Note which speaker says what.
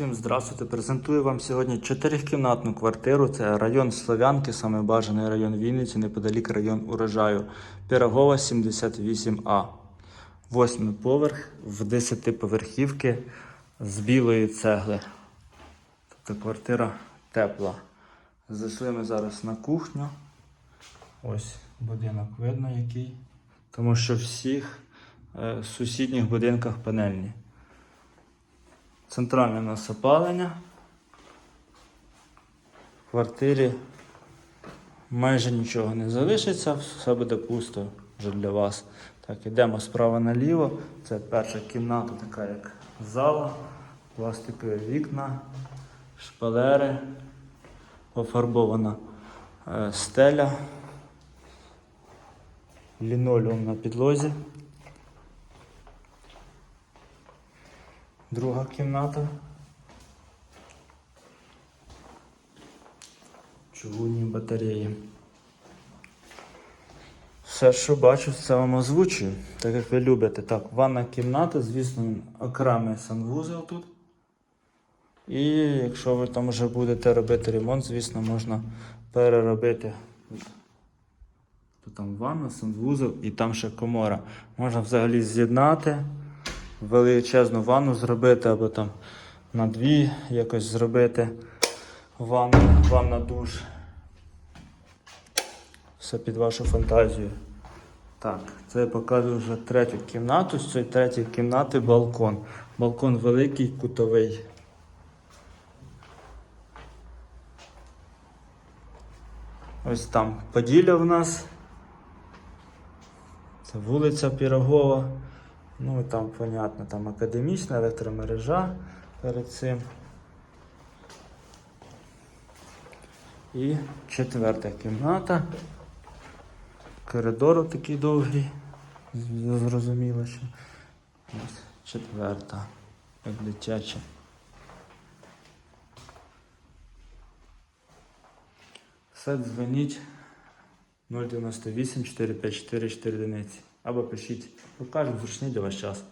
Speaker 1: Всім здравствуйте. Презентую вам сьогодні чотирикімнатну квартиру. Це район Слов'янки, саме бажаний район Вінниці, неподалік район урожаю. Пірогова 78А. Восьмий поверх в 10-поверхівки з білої цегли. Тобто квартира тепла. Зайшли ми зараз на кухню. Ось будинок видно який. Тому що всіх е, сусідніх будинках панельні. Центральне нас опалення. В квартирі майже нічого не залишиться, все буде пусто вже для вас. Так, ідемо справа наліво. Це перша кімната, така як зала, пластикові вікна, шпалери, пофарбована е, стеля, лінолеум на підлозі. Друга кімната. Чугунні батареї. Все, що бачу, це вам озвучую, так як ви любите. Так, ванна кімната, звісно, окремий санвузел тут. І якщо ви там вже будете робити ремонт, звісно, можна переробити. Тут там ванна, санвузел і там ще комора. Можна взагалі з'єднати величезну ванну зробити, або там на дві якось зробити ванну, ванна душ. Все під вашу фантазію. Так, це я показую вже третю кімнату. З цієї третьої кімнати балкон. Балкон великий, кутовий. Ось там Поділля в нас. Це вулиця Пірогова. Ну і там, понятно, там академічна електромережа перед цим. І четверта кімната. Коридор такий довгий. Зрозуміло, що. Ось четверта, як дитяча. Все дзвоніть 098 454 4 одиниці. Або пишіть, покажемо зручний для вас час.